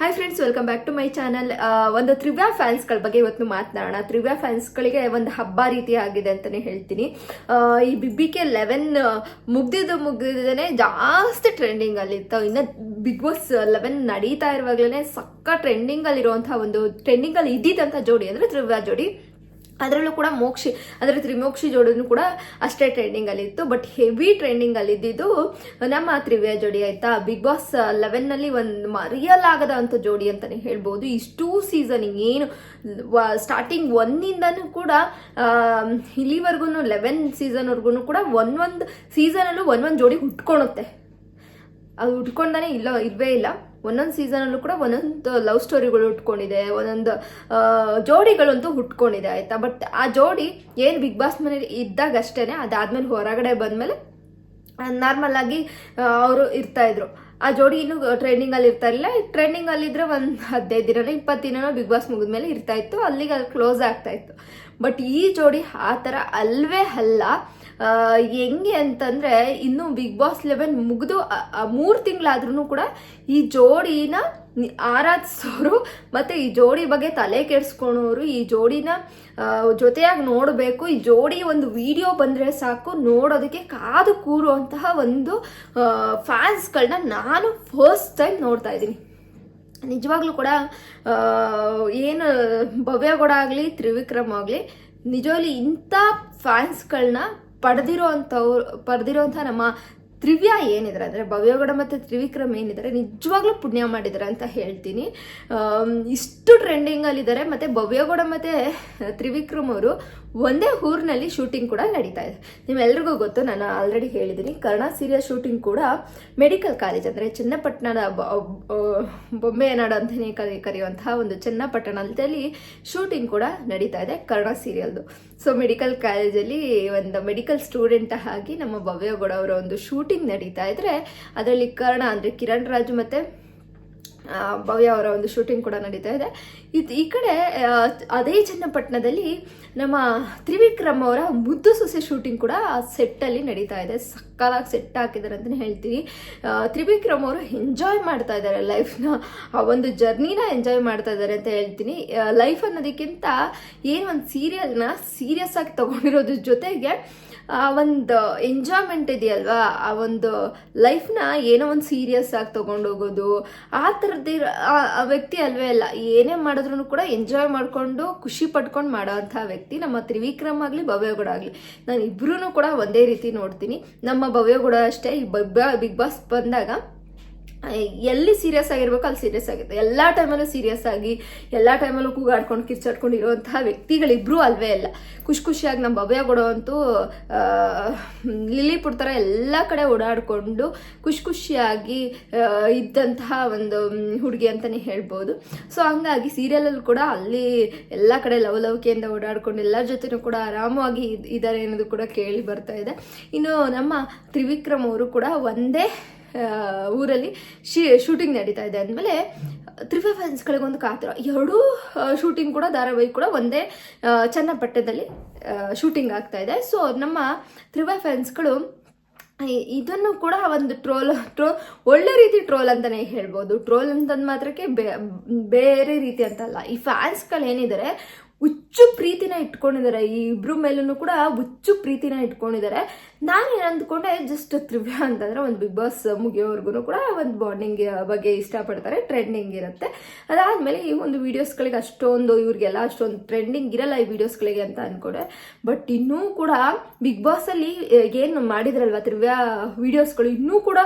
Hi friends welcome back to my channel ಒಂದು ತ್ರಿವ್ಯಾ ಫ್ಯಾನ್ಸ್ಗಳ ಬಗ್ಗೆ ಇವತ್ತು ಮಾತನಾಡೋಣ. ತ್ರಿವ್ಯಾ ಫ್ಯಾನ್ಸ್ಗಳಿಗೆ ಒಂದು ಹಬ್ಬ ರೀತಿ ಆಗಿದೆ ಅಂತಲೇ ಹೇಳ್ತೀನಿ ಈ ಈ ಕೆ ಲೆವೆನ್ ಮುಗ್ದಿದ್ದು ಮುಗ್ದಿದ್ದೇನೆ ಜಾಸ್ತಿ ಟ್ರೆಂಡಿಂಗ್ ಅಲ್ಲಿ ಇತ್ತು. ಇನ್ನು ಬಿಗ್ ಬಾಸ್ ಲೆವೆನ್ ನಡೀತಾ ಇರುವಾಗಲೇ ಸಕ್ಕ ಟ್ರೆಂಡಿಂಗ್ ಅಲ್ಲಿರುವಂತಹ ಒಂದು ಟ್ರೆಂಡಿಂಗ್ ಅಲ್ಲಿ ಇದ್ದಿದ್ದಂಥ ಜೋಡಿ ಅಂದ್ರೆ ತ್ರಿವ್ಯಾ ಜೋಡಿ. ಅದರಲ್ಲೂ ಕೂಡ ಮೋಕ್ಷಿ, ಅಂದರೆ ತ್ರಿಮೋಕ್ಷಿ ಜೋಡಿನೂ ಕೂಡ ಅಷ್ಟೇ ಟ್ರೆಂಡಿಂಗ್ ಅಲ್ಲಿ ಇತ್ತು. ಬಟ್ ಹೆವಿ ಟ್ರೆಂಡಿಂಗ್ ಅಲ್ಲಿ ಇದ್ದಿದ್ದು ನಮ್ಮ ತ್ರಿವ್ಯ ಜೋಡಿ ಆಯಿತಾ? ಬಿಗ್ ಬಾಸ್ ಲೆವೆನ್ನಲ್ಲಿ ಒಂದು ಆಗದ ಅಂತ ಜೋಡಿ ಅಂತಲೇ ಹೇಳ್ಬೋದು. ಇಷ್ಟು ಸೀಸನ್ ಏನು ಸ್ಟಾರ್ಟಿಂಗ್ ಒಂದಿಂದನೂ ಕೂಡ ಇಲ್ಲಿವರೆಗೂ ಲೆವೆನ್ ಸೀಸನ್ವರೆಗೂ ಕೂಡ ಒಂದೊಂದು ಸೀಸನಲ್ಲೂ ಒಂದೊಂದು ಜೋಡಿ ಹುಟ್ಕೊಳುತ್ತೆ. ಅದು ಉಟ್ಕೊಂಡಾನೆ ಇಲ್ಲ, ಇಲ್ವೇ ಇಲ್ಲ. ಒಂದೊಂದು ಸೀಸನಲ್ಲೂ ಕೂಡ ಒಂದೊಂದು ಲವ್ ಸ್ಟೋರಿಗಳು ಹುಟ್ಕೊಂಡಿದೆ, ಒಂದೊಂದು ಜೋಡಿಗಳಂತೂ ಹುಟ್ಕೊಂಡಿದೆ, ಆಯಿತಾ? ಬಟ್ ಆ ಜೋಡಿ ಏನು ಬಿಗ್ ಬಾಸ್ ಮನೇಲಿ ಇದ್ದಾಗ ಅಷ್ಟೇನೆ ಅದಾದ್ಮೇಲೆ ಹೊರಗಡೆ ಬಂದಮೇಲೆ ನಾರ್ಮಲ್ ಆಗಿ ಅವರು ಇರ್ತಾ ಇದ್ರು. ಆ ಜೋಡಿ ಇನ್ನು ಟ್ರೈನಿಂಗ್ ಅಲ್ಲಿ ಇರ್ತಾ ಇರಲಿಲ್ಲ. ಟ್ರೈನಿಂಗ್ ಅಲ್ಲಿ ಇದ್ರೆ ಒಂದು ಹದಿನೈದು ದಿನನೋ, ಇಪ್ಪತ್ತು ದಿನನೋ ಬಿಗ್ ಬಾಸ್ ಮುಗಿದ್ಮೇಲೆ ಇರ್ತಾ ಇತ್ತು. ಅಲ್ಲಿಗೆ ಅಲ್ಲಿ ಕ್ಲೋಸ್ ಆಗ್ತಾ ಇತ್ತು. ಬಟ್ ಈ ಜೋಡಿ ಆ ಥರ ಅಲ್ವೇ ಅಲ್ಲ. ಹೆಂಗೆ ಅಂತಂದ್ರೆ, ಇನ್ನು ಬಿಗ್ ಬಾಸ್ ಲೆವೆನ್ ಮುಗಿದು ಮೂರು ತಿಂಗಳಾದ್ರೂ ಕೂಡ ಈ ಜೋಡಿನ ಆರಾಧಿಸೋರು, ಮತ್ತೆ ಈ ಜೋಡಿ ಬಗ್ಗೆ ತಲೆ ಕೆಡಿಸ್ಕೊಳೋರು, ಈ ಜೋಡಿನ ಜೊತೆಯಾಗಿ ನೋಡಬೇಕು, ಈ ಜೋಡಿ ಒಂದು ವಿಡಿಯೋ ಬಂದ್ರೆ ಸಾಕು, ನೋಡೋದಕ್ಕೆ ಕಾದು ಕೂರುವಂತಹ ಒಂದು ಫ್ಯಾನ್ಸ್ಗಳನ್ನ ನಾನು ಫಸ್ಟ್ ಟೈಮ್ ನೋಡ್ತಾ ಇದ್ದೀನಿ. ನಿಜವಾಗ್ಲೂ ಕೂಡ ಏನು ಭವ್ಯಗೌಡ ಆಗಲಿ, ತ್ರಿವಿಕ್ರಮ್ ಆಗಲಿ, ನಿಜವಾಗ್ಲಿ ಇಂಥ ಫ್ಯಾನ್ಸ್ಗಳನ್ನ ಪಡೆದಿರೋ ಅಂಥವ್ರು ಪಡೆದಿರೋಂಥ ನಮ್ಮ ತ್ರಿವ್ಯಾ ಏನಿದ್ರೆ ಅಂದರೆ ಭವ್ಯಗೌಡ ಮತ್ತು ತ್ರಿವಿಕ್ರಮ್ ಏನಿದ್ದಾರೆ ನಿಜವಾಗ್ಲೂ ಪುಣ್ಯ ಮಾಡಿದ್ದಾರೆ ಅಂತ ಹೇಳ್ತೀನಿ. ಇಷ್ಟು ಟ್ರೆಂಡಿಂಗಲ್ಲಿದ್ದಾರೆ ಮತ್ತು ಭವ್ಯಗೌಡ ಮತ್ತು ತ್ರಿವಿಕ್ರಮ್ ಅವರು ಒಂದೇ ಊರಿನಲ್ಲಿ ಶೂಟಿಂಗ್ ಕೂಡ ನಡೀತಾ ಇದೆ. ನಿಮ್ಮೆಲ್ರಿಗೂ ಗೊತ್ತು ನಾನು ಆಲ್ರೆಡಿ ಹೇಳಿದ್ದೀನಿ ಕರ್ಣ ಸೀರಿಯಲ್ ಶೂಟಿಂಗ್ ಕೂಡ ಮೆಡಿಕಲ್ ಕಾಲೇಜ್ ಅಂದರೆ ಚನ್ನಪಟ್ಟಣದ ಬ- ಆ, ಬೊಂಬೆಯ ನಾಡು ಅಂತಲೇ ಕರಿ ಕರೆಯುವಂತಹ ಒಂದು ಚನ್ನಪಟ್ಟಣದಲ್ಲಿ ಶೂಟಿಂಗ್ ಕೂಡ ನಡೀತಾ ಇದೆ ಕರ್ಣ ಸೀರಿಯಲ್ದು. ಸೊ ಮೆಡಿಕಲ್ ಕಾಲೇಜಲ್ಲಿ ಒಂದು ಮೆಡಿಕಲ್ ಸ್ಟೂಡೆಂಟ್ ಆಗಿ ನಮ್ಮ ಭವ್ಯಗೌಡ ಅವರ ಒಂದು ಶೂಟಿಂಗ್ ನಡೀತಾ ಇದ್ರೆ ಅದರಲ್ಲಿ ಕರ್ಣ ಅಂದರೆ ಕಿರಣ್ ರಾಜು ಮತ್ತು ಭವ್ಯ ಅವರ ಒಂದು ಶೂಟಿಂಗ್ ಕೂಡ ನಡೀತಾ ಇದೆ. ಇದು ಈ ಕಡೆ ಅದೇ ಚನ್ನಪಟ್ಟಣದಲ್ಲಿ ನಮ್ಮ ತ್ರಿವಿಕ್ರಮ್ ಅವರ ಮುದ್ದು ಸೊಸೆ ಶೂಟಿಂಗ್ ಕೂಡ ಸೆಟ್ಟಲ್ಲಿ ನಡೀತಾ ಇದೆ. ಸಕ್ಕಲಾಗಿ ಸೆಟ್ ಹಾಕಿದ್ದಾರೆ ಅಂತಲೇ ಹೇಳ್ತೀವಿ. ತ್ರಿವಿಕ್ರಮ್ ಅವರು ಎಂಜಾಯ್ ಮಾಡ್ತಾ ಇದ್ದಾರೆ ಲೈಫ್ನ ಆ ಒಂದು ಜರ್ನಿನ ಎಂಜಾಯ್ ಮಾಡ್ತಾ ಇದ್ದಾರೆ ಅಂತ ಹೇಳ್ತೀನಿ. ಲೈಫ್ ಅನ್ನೋದಕ್ಕಿಂತ ಏನು ಒಂದು ಸೀರಿಯಲ್ನ ಸೀರಿಯಸ್ ಆಗಿ ತಗೊಂಡಿರೋದ್ರ ಜೊತೆಗೆ ಆ ಒಂದು ಎಂಜಾಯ್ಮೆಂಟ್ ಇದೆಯಲ್ವಾ? ಆ ಒಂದು ಲೈಫ್ನ ಏನೋ ಒಂದು ಸೀರಿಯಸ್ ಆಗಿ ತೊಗೊಂಡೋಗೋದು ಆ ಥರದ್ದಿರೋ ಆ ವ್ಯಕ್ತಿ ಅಲ್ವೇ ಅಲ್ಲ, ಏನೇ ಮಾಡಿದ್ರು ಕೂಡ ಎಂಜಾಯ್ ಮಾಡಿಕೊಂಡು ಖುಷಿ ಪಟ್ಕೊಂಡು ಮಾಡೋವಂಥ ವ್ಯಕ್ತಿ ನಮ್ಮ ತ್ರಿವಿಕ್ರಮ್ ಆಗಲಿ ಭವ್ಯಗೌಡ ಆಗಲಿ. ನಾನು ಇಬ್ಬರೂ ಕೂಡ ಒಂದೇ ರೀತಿ ನೋಡ್ತೀನಿ. ನಮ್ಮ ಭವ್ಯಗೌಡ ಅಷ್ಟೇ, ಈ ಬಿಗ್ ಬಾಸ್ ಬಂದಾಗ ಎಲ್ಲಿ ಸೀರಿಯಸ್ ಆಗಿರ್ಬೇಕು ಅಲ್ಲಿ ಸೀರಿಯಸ್ ಆಗುತ್ತೆ. ಎಲ್ಲ ಟೈಮಲ್ಲೂ ಸೀರಿಯಸ್ ಆಗಿ, ಎಲ್ಲ ಟೈಮಲ್ಲೂ ಕೂಗಾಡ್ಕೊಂಡು ಕಿರ್ಚಾಡ್ಕೊಂಡು ಇರುವಂತಹ ವ್ಯಕ್ತಿಗಳಿಬ್ರು ಅಲ್ವೇ ಅಲ್ಲ ಖುಷಿ ಖುಷಿಯಾಗಿ ನಮ್ಮ ಭವ್ಯ ಅಂತೂ ಲಿಲಿಪುಟ್ ಥರ ಎಲ್ಲ ಕಡೆ ಓಡಾಡಿಕೊಂಡು ಖುಷಿ ಖುಷಿಯಾಗಿ ಇದ್ದಂತಹ ಒಂದು ಹುಡುಗಿ ಅಂತಲೇ ಹೇಳ್ಬೋದು. ಸೊ ಹಂಗಾಗಿ ಸೀರಿಯಲಲ್ಲಿ ಕೂಡ ಅಲ್ಲಿ ಎಲ್ಲ ಕಡೆ ಲವ್ ಲವಿಕೆಯಿಂದ ಓಡಾಡ್ಕೊಂಡು ಎಲ್ಲರ ಜೊತೆನೂ ಕೂಡ ಆರಾಮವಾಗಿ ಇದ್- ಇದ್ದಾರೆ ಅನ್ನೋದು ಕೂಡ ಕೇಳಿ ಬರ್ತಾ ಇದೆ. ಇನ್ನು ನಮ್ಮ ತ್ರಿವಿಕ್ರಮ್ ಅವರು ಕೂಡ ಒಂದೇ ಊರಲ್ಲಿ ಶಿ ಶೂಟಿಂಗ್ ನಡೀತಾ ಇದೆ ಅಂದಮೇಲೆ ತ್ರಿಫಾ ಫ್ಯಾನ್ಸ್ಗಳಿಗೆ ಒಂದು ಕಾತರ. ಎರಡೂ ಶೂಟಿಂಗ್ ಕೂಡ, ಧಾರಾವಾಹಿ ಕೂಡ ಒಂದೇ ಚನ್ನಪಟ್ಟಣದಲ್ಲಿ ಶೂಟಿಂಗ್ ಆಗ್ತಾ ಇದೆ. ಸೊ ನಮ್ಮ ತ್ರಿಫಾ ಫ್ಯಾನ್ಸ್ಗಳು ಇದನ್ನು ಕೂಡ ಒಂದು ಟ್ರೋಲ್, ಟ್ರೋ, ಒಳ್ಳೆ ರೀತಿ ಟ್ರೋಲ್ ಅಂತಲೇ ಹೇಳ್ಬೋದು. ಟ್ರೋಲ್ ಅಂತಂದು ಮಾತ್ರಕ್ಕೆ ಬೇರೆ ರೀತಿ ಅಂತಲ್ಲ. ಈ ಫ್ಯಾನ್ಸ್ಗಳು ಏನಿದ್ದಾರೆ ಹುಚ್ಚು ಪ್ರೀತಿನ ಇಟ್ಕೊಂಡಿದ್ದಾರೆ ಈ ಇಬ್ರು ಮೇಲೂ ಕೂಡ ಹುಚ್ಚು ಪ್ರೀತಿನ ಇಟ್ಕೊಂಡಿದ್ದಾರೆ ನಾನು ಏನು ಅಂದ್ಕೊಂಡೆ ಜಸ್ಟ್ ತ್ರಿವ್ಯ ಅಂತಂದ್ರೆ ಒಂದು ಬಿಗ್ ಬಾಸ್ ಮುಗಿಯೋವರೆಗೂ ಕೂಡ ಒಂದು ಬಾಂಡಿಂಗ್ ಬಗ್ಗೆ ಇಷ್ಟಪಡ್ತಾರೆ ಟ್ರೆಂಡಿಂಗ್ ಇರುತ್ತೆ. ಅದಾದಮೇಲೆ ಈ ಒಂದು ವೀಡಿಯೋಸ್ಗಳಿಗೆ ಅಷ್ಟೊಂದು, ಇವ್ರಿಗೆಲ್ಲ ಅಷ್ಟೊಂದು ಟ್ರೆಂಡಿಂಗ್ ಇರಲ್ಲ ಈ ವೀಡಿಯೋಸ್ಗಳಿಗೆ ಅಂತ ಅಂದ್ಕೊಂಡೆ ಬಟ್ ಇನ್ನೂ ಕೂಡ ಬಿಗ್ ಬಾಸಲ್ಲಿ ಏನು ಮಾಡಿದ್ರಲ್ವ ತ್ರಿವ್ಯ ವಿಡಿಯೋಸ್ಗಳು ಇನ್ನೂ ಕೂಡ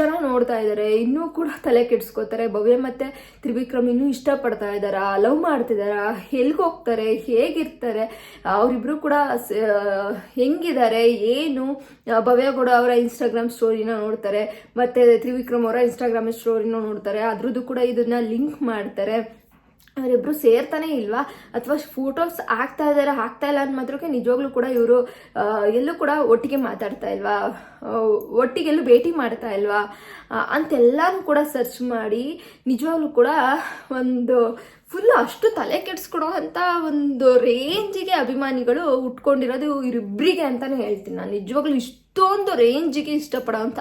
ಜನ ನೋಡ್ತಾ ಇದ್ದಾರೆ ಇನ್ನೂ ಕೂಡ ತಲೆ ಕೆಡಿಸ್ಕೋತಾರೆ. ಭವ್ಯ ಮತ್ತೆ ತ್ರಿವಿಕ್ರಮ್ ಇನ್ನೂ ಇಷ್ಟಪಡ್ತಾ ಇದ್ದಾರಾ ಲವ್ ಮಾಡ್ತಿದ್ದಾರಾ ಎಲ್ಗೆ ಹೋಗ್ತಾರೆ, ಹೇಗಿರ್ತಾರೆ ಅವರಿಬ್ಬರೂ ಕೂಡ ಹೆಂಗಿದ್ದಾರೆ, ಏನು ಭವ್ಯ ಕೂಡ ಅವರ ಇನ್ಸ್ಟಾಗ್ರಾಮ್ ಸ್ಟೋರಿನ ನೋಡ್ತಾರೆ, ಮತ್ತೆ ತ್ರಿವಿಕ್ರಮ್ ಅವರ ಇನ್ಸ್ಟಾಗ್ರಾಮ್ ಸ್ಟೋರಿನ ನೋಡ್ತಾರೆ. ಅದ್ರದ್ದು ಕೂಡ ಇದನ್ನ ಲಿಂಕ್ ಮಾಡ್ತಾರೆ. ಅವರಿಬ್ರು ಸೇರ್ತಾನೆ ಇಲ್ವಾ? ಅಥವಾ ಫೋಟೋಸ್ ಹಾಕ್ತಾ ಇದ್ದಾರೆ ಹಾಕ್ತಾ ಇಲ್ಲ ಅಂತ ಮಾತ್ರಕ್ಕೆ ನಿಜವಾಗ್ಲೂ ಕೂಡ ಇವರು ಎಲ್ಲೂ ಕೂಡ ಒಟ್ಟಿಗೆ ಮಾತಾಡ್ತಾ ಇಲ್ವಾ? ಒಟ್ಟಿಗೆಲ್ಲೂ ಭೇಟಿ ಮಾಡ್ತಾ ಇಲ್ವಾ? ಅಂತೆಲ್ಲಾನು ಕೂಡ ಸರ್ಚ್ ಮಾಡಿ ನಿಜವಾಗ್ಲೂ ಕೂಡ ಒಂದು ಫುಲ್ ಅಷ್ಟು ತಲೆ ಕೆಡಿಸ್ಕೊಡೋ ಅಂತ ಒಂದು ರೇಂಜಿಗೆ ಅಭಿಮಾನಿಗಳು ಉಟ್ಕೊಂಡಿರೋದು ಇವರಿಬ್ಬರಿಗೆ ಅಂತಾನೆ ಹೇಳ್ತೀನಿ ನಾನು. ನಿಜವಾಗ್ಲೂ ಇಷ್ಟೊಂದು ರೇಂಜಿಗೆ ಇಷ್ಟಪಡೋಂಥ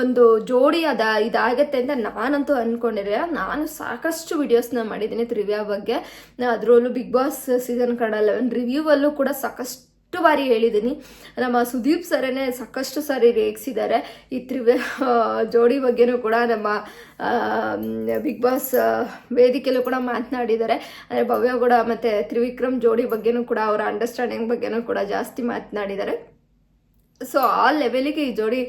ಒಂದು ಜೋಡಿ ಅದ, ಇದಾಗತ್ತೆ ಅಂತ ನಾನಂತೂ ಅಂದ್ಕೊಂಡಿರಲಿಲ್ಲ ನಾನು ಸಾಕಷ್ಟು ವಿಡಿಯೋಸ್ನ ಮಾಡಿದ್ದೀನಿ ತ್ರಿವ್ಯಾ ಬಗ್ಗೆ. ಅದರಲ್ಲೂ Bigg Boss season Kannada review ರಿವ್ಯೂವಲ್ಲೂ ಕೂಡ ಸಾಕಷ್ಟು ಬಾರಿ ಹೇಳಿದ್ದೀನಿ ನಮ್ಮ ಸುದೀಪ್ ಸರನೇ ಸಾಕಷ್ಟು ಸಾರಿ ರೇಗಿಸಿದ್ದಾರೆ. ಈ ತ್ರಿವ್ಯ ಜೋಡಿ ಬಗ್ಗೆನೂ ಕೂಡ ನಮ್ಮ ಬಿಗ್ ಬಾಸ್ ವೇದಿಕೆಯಲ್ಲೂ ಕೂಡ ಮಾತನಾಡಿದ್ದಾರೆ. ಅಂದರೆ ಭವ್ಯ ಕೂಡ ಮತ್ತು ತ್ರಿವಿಕ್ರಮ್ ಜೋಡಿ ಬಗ್ಗೆನೂ ಕೂಡ ಅವರ ಅಂಡರ್ಸ್ಟ್ಯಾಂಡಿಂಗ್ ಬಗ್ಗೆನೂ ಕೂಡ ಜಾಸ್ತಿ ಮಾತನಾಡಿದ್ದಾರೆ. ಸೊ ಆ ಲೆವೆಲಿಗೆ ಈ ಜೋಡಿ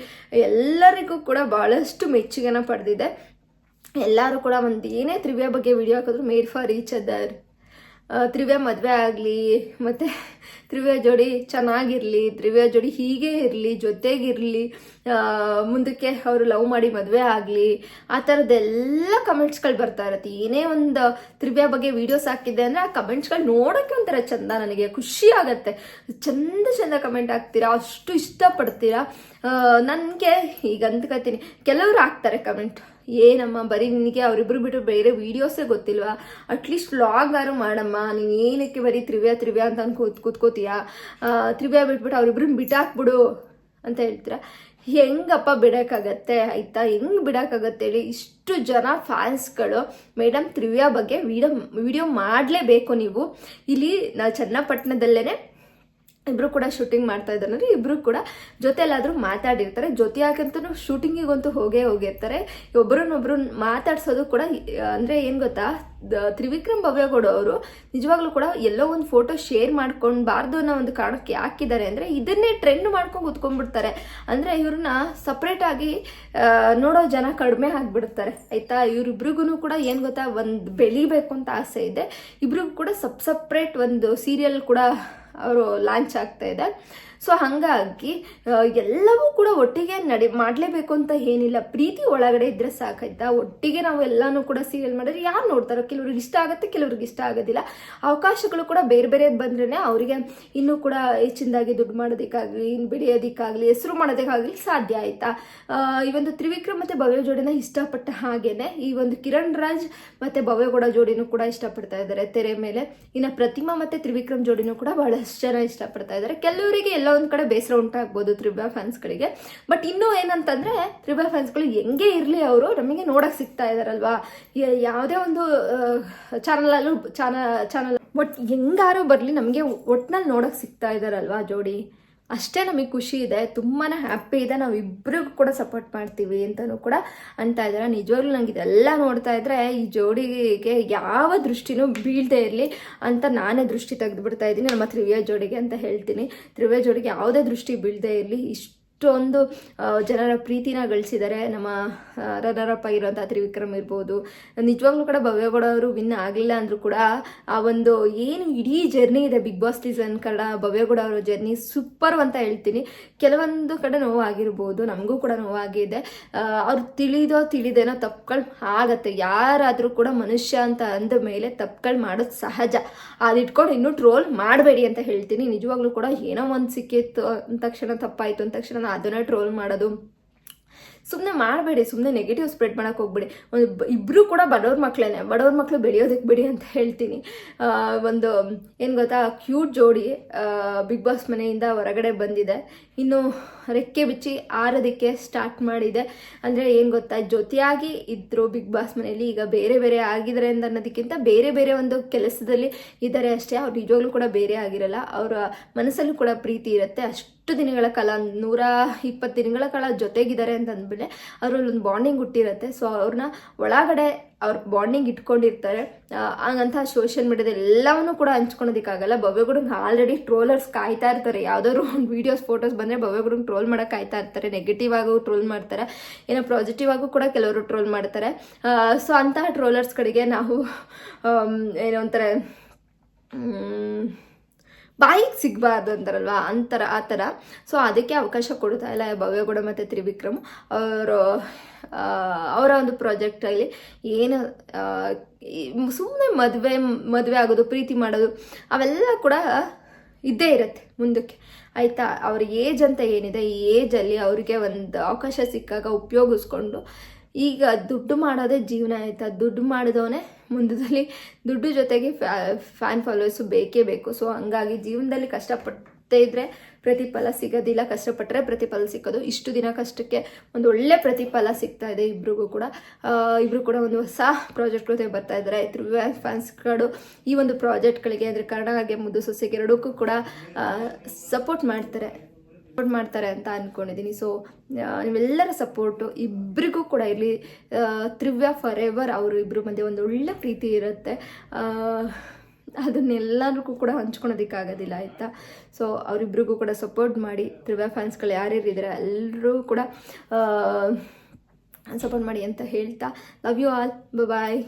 ಎಲ್ಲರಿಗೂ ಕೂಡ ಭಾಳಷ್ಟು ಮೆಚ್ಚುಗೆನ ಪಡೆದಿದೆ. ಎಲ್ಲರೂ ಕೂಡ ಒಂದು ಏನೇ ತ್ರಿವ್ಯ ಬಗ್ಗೆ ವಿಡಿಯೋ ಹಾಕಿದ್ರು made for each other Trivya ಮದುವೆ ಆಗಲಿ, ಮತ್ತು ತ್ರಿವ್ಯ ಜೋಡಿ ಚೆನ್ನಾಗಿರಲಿ, ತ್ರಿವ್ಯ ಜೋಡಿ ಹೀಗೆ ಇರಲಿ, ಜೊತೆಗಿರಲಿ ಮುಂದಕ್ಕೆ ಅವರು ಲವ್ ಮಾಡಿ ಮದುವೆ ಆಗಲಿ, ಆ ಥರದ್ದೆಲ್ಲ ಕಮೆಂಟ್ಸ್ಗಳು ಬರ್ತಾ ಇರತ್ತೆ. ಏನೇ ಒಂದು ತ್ರಿವ್ಯ ಬಗ್ಗೆ ವೀಡಿಯೋಸ್ ಹಾಕಿದ್ದೆ ಅಂದರೆ ಆ ಕಮೆಂಟ್ಸ್ಗಳು ನೋಡೋಕ್ಕೆ ಒಂಥರ ಚಂದ ನನಗೆ, ಖುಷಿ ಆಗುತ್ತೆ. ಚಂದ ಚಂದ ಕಮೆಂಟ್ ಹಾಕ್ತೀರಾ, ಅಷ್ಟು ಇಷ್ಟಪಡ್ತೀರಾ? ನನಗೆ, ಈಗ ಅಂದ್ಕೋತೀನಿ ಕೆಲವರು ಹಾಕ್ತಾರೆ ಕಮೆಂಟ್. ಏನಮ್ಮ ಬರೀ ನಿನಗೆ ಅವರಿಬ್ರು ಬಿಟ್ಟು ಬೇರೆ ವೀಡಿಯೋಸೇ ಗೊತ್ತಿಲ್ವಾ? ಅಟ್ಲೀಸ್ಟ್ ವ್ಲಾಗಾರು ಮಾಡಮ್ಮ? ನೀನು ಏನಕ್ಕೆ ಬರೀ ತ್ರಿವ್ಯ ತ್ರಿವ್ಯ ಅಂತ ಕೂತ್ ಕೂತ್ಕೋತೀಯಾ? ತ್ರಿವ್ಯ ಬಿಟ್ಬಿಟ್ಟು ಅವರಿಬ್ರನ್ನ ಬಿಟ್ಟಾಕ್ಬಿಡು ಅಂತ ಹೇಳ್ತೀರಾ? ಹೆಂಗಪ್ಪ ಬಿಡೋಕ್ಕಾಗತ್ತೆ ಆಯಿತಾ? ಹೆಂಗೆ ಬಿಡೋಕ್ಕಾಗತ್ತೆ ಹೇಳಿ? ಇಷ್ಟು ಜನ ಫ್ಯಾನ್ಸ್ಗಳು ಮೇಡಮ್ ತ್ರಿವ್ಯ ಬಗ್ಗೆ ವಿಡಿಯೋ ವೀಡಿಯೋ ಮಾಡಲೇಬೇಕು ನೀವು. ಇಲ್ಲಿ ನಾವು ಚನ್ನಪಟ್ಟಣದಲ್ಲೇ ಇಬ್ರು ಕೂಡ ಶೂಟಿಂಗ್ ಮಾಡ್ತಾ ಇದ್ದಾರೆ ಅಂದರೆ ಇಬ್ರು ಕೂಡ ಜೊತೆಲ್ಲಾದ್ರೂ ಮಾತಾಡಿರ್ತಾರೆ. ಜೊತೆಯಾಗಂತೂ ಶೂಟಿಂಗಿಗಂತೂ ಹೋಗೇ ಹೋಗಿರ್ತಾರೆ. ಒಬ್ಬರನ್ನೊಬ್ರು ಮಾತಾಡ್ಸೋದು ಕೂಡ, ಅಂದರೆ ಏನು ಗೊತ್ತಾ ತ್ರಿವಿಕ್ರಮ್ ಭವ್ಯಗೌಡ ಅವರು ನಿಜವಾಗ್ಲೂ ಕೂಡ ಎಲ್ಲೋ ಒಂದು ಫೋಟೋ ಶೇರ್ ಮಾಡ್ಕೊಳ್ಬಾರ್ದು ಅನ್ನೋ ಒಂದು ಕಾರಣಕ್ಕೆ ಹಾಕಿದ್ದಾರೆ. ಅಂದರೆ ಇದನ್ನೇ ಟ್ರೆಂಡ್ ಮಾಡ್ಕೊಂಡು ಕುತ್ಕೊಂಡ್ಬಿಡ್ತಾರೆ. ಅಂದರೆ ಇವ್ರನ್ನ ಸಪ್ರೇಟಾಗಿ ನೋಡೋ ಜನ ಕಡಿಮೆ ಆಗಿಬಿಡ್ತಾರೆ. ಆಯಿತಾ? ಇವ್ರಿಬ್ರಿಗೂ ಕೂಡ ಏನು ಗೊತ್ತಾ, ಒಂದು ಬೆಳಿಬೇಕು ಅಂತ ಆಸೆ ಇದೆ. ಇಬ್ರಿಗೂ ಕೂಡ ಸಪ್ ಸಪ್ರೇಟ್ ಒಂದು ಸೀರಿಯಲ್ ಕೂಡ ಅವರು ಲಾಂಚ್ ಆಗ್ತಾ ಇದೆ. ಸೊ ಹಾಗಾಗಿ ಎಲ್ಲವೂ ಕೂಡ ಒಟ್ಟಿಗೆ ನಡೆ ಮಾಡಲೇಬೇಕು ಅಂತ ಏನಿಲ್ಲ. ಪ್ರೀತಿ ಒಳಗಡೆ ಇದ್ರೆ ಸಾಕಾಯ್ತಾ? ಒಟ್ಟಿಗೆ ನಾವು ಎಲ್ಲಾನು ಕೂಡ ಸೀರಿಯಲ್ ಮಾಡಿದ್ರೆ ಯಾರು ನೋಡ್ತಾರೋ? ಕೆಲವ್ರಿಗೆ ಇಷ್ಟ ಆಗುತ್ತೆ, ಕೆಲವ್ರಿಗೆ ಇಷ್ಟ ಆಗೋದಿಲ್ಲ. ಅವಕಾಶಗಳು ಕೂಡ ಬೇರೆ ಬೇರೆ ಬಂದ್ರೇ ಅವರಿಗೆ ಇನ್ನೂ ಕೂಡ ಹೆಚ್ಚಿನದಾಗಿ ದುಡ್ಡು ಮಾಡೋದಕ್ಕಾಗಲಿ ಇನ್ನು ಬೆಳೆಯೋದಕ್ಕಾಗಲಿ ಹೆಸರು ಮಾಡೋದಕ್ಕಾಗಲಿ ಸಾಧ್ಯ ಆಯ್ತಾ? ಈ ಒಂದು ತ್ರಿವಿಕ್ರಮ್ ಮತ್ತು ಭವ್ಯ ಜೋಡಿನ ಇಷ್ಟಪಟ್ಟ ಹಾಗೇನೆ, ಈ ಒಂದು ಕಿರಣ್ ರಾಜ್ ಮತ್ತು ಭವ್ಯಗೌಡ ಜೋಡಿನೂ ಕೂಡ ಇಷ್ಟಪಡ್ತಾ ಇದ್ದಾರೆ ತೆರೆ ಮೇಲೆ. ಇನ್ನು ಪ್ರತಿಮಾ ಮತ್ತು ತ್ರಿವಿಕ್ರಮ್ ಜೋಡಿನೂ ಕೂಡ ಬಹಳಷ್ಟು ಜನ ಇಷ್ಟಪಡ್ತಾ ಇದ್ದಾರೆ. ಕೆಲವರಿಗೆ ಎಲ್ಲ ಒಂದು ಕಡೆ ಬೇಸರ ಉಂಟಾಗ್ಬೋದು ತ್ರಿಭಾ ಫ್ಯಾನ್ಸ್ಗಳಿಗೆ ಬಟ್ ಇನ್ನೂ ಏನಂತಂದ್ರೆ ತ್ರಿಭಾ ಫ್ಯಾನ್ಸ್ಗಳು ಹೆಂಗೆ ಇರಲಿ ಅವರು, ನಮಗೆ ನೋಡಕ್ ಸಿಗ್ತಾ ಇದಾರಲ್ವಾ? ಯ- ಯಾವುದೇ ಒಂದು ಚಾನಲಲ್ಲೂ ಚಾನ ಚಾನಲ್ ಬಟ್ ಹೆಂಗಾರು ಬರಲಿ ನಮಗೆ ಒಟ್ನಲ್ಲಿ ನೋಡಕ್ ಸಿಗ್ತಾ ಇದಾರಲ್ವಾ ಜೋಡಿ? ಅಷ್ಟೇ ನಮಗೆ ಖುಷಿ ಇದೆ. ತುಂಬಾ ಹ್ಯಾಪಿ ಇದೆ. ನಾವು ಇಬ್ಬರಿಗೂ ಕೂಡ ಸಪೋರ್ಟ್ ಮಾಡ್ತೀವಿ ಅಂತಲೂ ಕೂಡ ಅಂತ ಇದ್ದಾರೆ. ನಿಜವಾಗ್ಲೂ ನಂಗೆ ಇದೆಲ್ಲ ನೋಡ್ತಾ ಇದ್ರೆ ಈ ಜೋಡಿಗೆ ಯಾವ ದೃಷ್ಟಿನೂ ಬೀಳದೇ ಇರಲಿ ಅಂತ ನಾನೇ ದೃಷ್ಟಿ ತೆಗೆದುಬಿಡ್ತಾ ಇದ್ದೀನಿ. ನಮ್ಮ ತ್ರಿವ್ಯ ಜೋಡಿಗೆ ಅಂತ ಹೇಳ್ತೀನಿ. ತ್ರಿವ್ಯ ಜೋಡಿಗೆ ಯಾವುದೇ ದೃಷ್ಟಿ ಬೀಳದೆ ಇರಲಿ. ಇಷ್ಟೊಂದು ಜನರ ಪ್ರೀತಿನ ಗಳಿಸಿದ್ದಾರೆ ನಮ್ಮ ರನ್ನರ್ ಅಪ್ ಆಗಿರುವಂಥ ತ್ರಿವಿಕ್ರಮ್ ಇರ್ಬೋದು. ನಿಜವಾಗ್ಲೂ ಕೂಡ ಭವ್ಯಗೌಡ ಅವರು ವಿನ್ ಆಗಲಿಲ್ಲ ಅಂದರೂ ಕೂಡ ಆ ಒಂದು ಏನು ಇಡೀ ಜರ್ನಿ ಇದೆ Bigg Boss season Kannada Bhavya Gowda ಅವರ ಜರ್ನಿ ಸೂಪರ್ ಅಂತ ಹೇಳ್ತೀನಿ. ಕೆಲವೊಂದು ಕಡೆ ನೋವಾಗಿರ್ಬೋದು, ನಮಗೂ ಕೂಡ ನೋವಾಗಿದೆ. ಅವ್ರು ತಿಳಿದೋ ತಿಳಿದೇನೋ ತಪ್ಪುಗಳು ಆಗತ್ತೆ. ಯಾರಾದರೂ ಕೂಡ ಮನುಷ್ಯ ಅಂತ ಅಂದ ಮೇಲೆ ತಪ್ಪುಗಳು ಮಾಡೋದು ಸಹಜ. ಅದಿಟ್ಕೊಂಡು ಇನ್ನೂ ಟ್ರೋಲ್ ಮಾಡಬೇಡಿ ಅಂತ ಹೇಳ್ತೀನಿ. ನಿಜವಾಗ್ಲೂ ಕೂಡ ಏನೋ ಒಂದು ಸಿಕ್ಕಿತ್ತು ಅಂದ ತಕ್ಷಣ ತಪ್ಪಾಯಿತು ಅಂದ ತಕ್ಷಣ ಅದನ್ನೇ ಟ್ರೋಲ್ ಮಾಡೋದು. ಸುಮ್ಮನೆ ಮಾಡಬೇಡಿ ಸುಮ್ಮನೆ ನೆಗೆಟಿವ್ ಸ್ಪ್ರೆಡ್ ಮಾಡೋಕೆ ಹೋಗ್ಬೇಡಿ. ಒಂದು ಇಬ್ಬರೂ ಕೂಡ ಬಡವ್ರ ಮಕ್ಕಳೇ ಬಡವ್ರ ಮಕ್ಕಳು ಬೆಳೆಯೋದಕ್ಕೆ ಬಿಡಿ ಅಂತ ಹೇಳ್ತೀನಿ. ಒಂದು, ಏನು ಗೊತ್ತಾ ಕ್ಯೂಟ್ ಜೋಡಿ ಬಿಗ್ ಬಾಸ್ ಮನೆಯಿಂದ ಹೊರಗಡೆ ಬಂದಿದೆ. ಇನ್ನು ರೆಕ್ಕೆ ಬಿಚ್ಚಿ ಆರೋದಕ್ಕೆ ಸ್ಟಾರ್ಟ್ ಮಾಡಿದೆ. ಅಂದರೆ ಏನು ಗೊತ್ತಾ, ಜೊತೆಯಾಗಿ ಇದ್ದರು ಬಿಗ್ ಬಾಸ್ ಮನೆಯಲ್ಲಿ. ಈಗ ಬೇರೆ ಬೇರೆ ಆಗಿದ್ದಾರೆ ಅಂತ ಅನ್ನೋದಕ್ಕಿಂತ ಬೇರೆ ಬೇರೆ ಒಂದು ಕೆಲಸದಲ್ಲಿ ಇದ್ದಾರೆ ಅಷ್ಟೇ. ಅವ್ರು ನಿಜವಾಗ್ಲೂ ಕೂಡ ಬೇರೆ ಆಗಿರಲ್ಲ. ಅವರ ಮನಸ್ಸಲ್ಲೂ ಕೂಡ ಪ್ರೀತಿ ಇರುತ್ತೆ. ಅಷ್ಟು ದಿನಗಳ ಕಾಲ, ನೂರ ಇಪ್ಪತ್ತು ದಿನಗಳ ಕಾಲ ಜೊತೆಗಿದ್ದಾರೆ ಅಂತ ಅಂದಮೇಲೆ ಅವರಲ್ಲಿ ಒಂದು ಬಾಂಡಿಂಗ್ ಹುಟ್ಟಿರುತ್ತೆ. ಸೊ ಅವ್ರನ್ನ ಒಳಗಡೆ ಅವ್ರ ಬಾಂಡಿಂಗ್ ಇಟ್ಕೊಂಡಿರ್ತಾರೆ. ಹಂಗಂಥ ಸೋಷಿಯಲ್ ಮೀಡಿಯಾದಲ್ಲಿ ಎಲ್ಲವನ್ನೂ ಕೂಡ ಹಂಚ್ಕೊಳೋದಕ್ಕಾಗಲ್ಲ. ಭವ್ಯಗುಡಂಗೆ ಆಲ್ರೆಡಿ ಟ್ರೋಲರ್ಸ್ ಕಾಯ್ತಾ ಇರ್ತಾರೆ. ಯಾವುದಾದ್ರು ಒಂದು ವೀಡಿಯೋಸ್ ಫೋಟೋಸ್ ಬಂದರೆ ಭವ್ಯಗುಡಂಗೆ ಟ್ರೋಲ್ ಮಾಡೋಕೆ ಕಾಯ್ತಾ ಇರ್ತಾರೆ. ನೆಗೆಟಿವ್ ಆಗೂ ಟ್ರೋಲ್ ಮಾಡ್ತಾರೆ. ಏನೋ ಪಾಸಿಟಿವ್ ಆಗೂ ಕೂಡ ಕೆಲವರು ಟ್ರೋಲ್ ಮಾಡ್ತಾರೆ. ಸೊ ಅಂತಹ ಕಡೆಗೆ ನಾವು ಏನೋ ಒಂಥರ ಬಾಯಿಗೆ ಸಿಗಬಾರ್ದು ಅಂತಾರಲ್ವ? ಅಂತರ ಆ ಥರ ಸೊ ಅದಕ್ಕೆ ಅವಕಾಶ ಕೊಡ್ತಾ ಇಲ್ಲ ಭವ್ಯಗೌಡ ಮತ್ತು ತ್ರಿವಿಕ್ರಮ್. ಅವರು ಅವರ ಒಂದು ಪ್ರಾಜೆಕ್ಟಲ್ಲಿ ಏನು ಸುಮ್ಮನೆ ಮದುವೆ ಮದುವೆ ಆಗೋದು, ಪ್ರೀತಿ ಮಾಡೋದು, ಅವೆಲ್ಲ ಕೂಡ ಇದ್ದೇ ಇರುತ್ತೆ ಮುಂದಕ್ಕೆ. ಆಯಿತಾ? ಅವ್ರ ಏಜ್ ಅಂತ ಏನಿದೆ, ಈ ಏಜಲ್ಲಿ ಅವರಿಗೆ ಒಂದು ಅವಕಾಶ ಸಿಕ್ಕಾಗ ಉಪಯೋಗಿಸ್ಕೊಂಡು ಈಗ ದುಡ್ಡು ಮಾಡೋದೇ ಜೀವನ ಆಯಿತಾ? ದುಡ್ಡು ಮಾಡಿದವನೇ ಮುಂದದಲ್ಲಿ ದುಡ್ಡು ಜೊತೆಗೆ ಫ್ಯಾನ್ ಫಾಲೋವರ್ಸು ಬೇಕೇ ಬೇಕು. ಸೊ ಹಂಗಾಗಿ ಜೀವನದಲ್ಲಿ ಕಷ್ಟಪಡ್ತೇ ಇದ್ರೆ ಪ್ರತಿಫಲ ಸಿಗೋದಿಲ್ಲ. ಕಷ್ಟಪಟ್ಟರೆ ಪ್ರತಿಫಲ ಸಿಕ್ಕೋದು. ಇಷ್ಟು ದಿನ ಕಷ್ಟಕ್ಕೆ ಒಂದು ಒಳ್ಳೆ ಪ್ರತಿಫಲ ಸಿಗ್ತಾ ಇದೆ ಇಬ್ರಿಗೂ ಕೂಡ. ಇಬ್ರು ಕೂಡ ಒಂದು ಹೊಸ ಪ್ರಾಜೆಕ್ಟ್ ಜೊತೆ ಬರ್ತಾ ಇದ್ದಾರೆ. ತ್ರಿವ್ಯ ಫ್ಯಾನ್ಸ್ಗಳು ಈ ಒಂದು ಪ್ರಾಜೆಕ್ಟ್ಗಳಿಗೆ ಅಂದರೆ ಹಾಗೆ ಮುದ್ದು ಸೊಸೆಗೆ ಎರಡಕ್ಕೂ ಕೂಡ ಸಪೋರ್ಟ್ ಮಾಡ್ತಾರೆ. ಸಪೋರ್ಟ್ ಮಾಡ್ತಾರೆ ಅಂತ ಅಂದ್ಕೊಂಡಿದ್ದೀನಿ ಸೊ ನೀವೆಲ್ಲರ ಸಪೋರ್ಟು ಇಬ್ಬರಿಗೂ ಕೂಡ ಇರಲಿ. ತ್ರಿವ್ಯ ಫಾರ್ ಎವರ್ ಅವರು ಇಬ್ಬರು ಮಧ್ಯೆ ಒಂದು ಒಳ್ಳೆ ಪ್ರೀತಿ ಇರುತ್ತೆ. ಅದನ್ನೆಲ್ಲರಿಗೂ ಕೂಡ ಹಂಚ್ಕೊಳೋದಕ್ಕಾಗೋದಿಲ್ಲ, ಆಯಿತಾ? ಸೊ ಅವರಿಬ್ರಿಗೂ ಕೂಡ ಸಪೋರ್ಟ್ ಮಾಡಿ, ತ್ರಿವ್ಯ ಫ್ಯಾನ್ಸ್ಗಳು ಯಾರ್ಯಾರು ಇದ್ದಾರೆ ಎಲ್ಲರೂ ಕೂಡ ಸಪೋರ್ಟ್ ಮಾಡಿ ಅಂತ ಹೇಳ್ತಾ. Love you all bye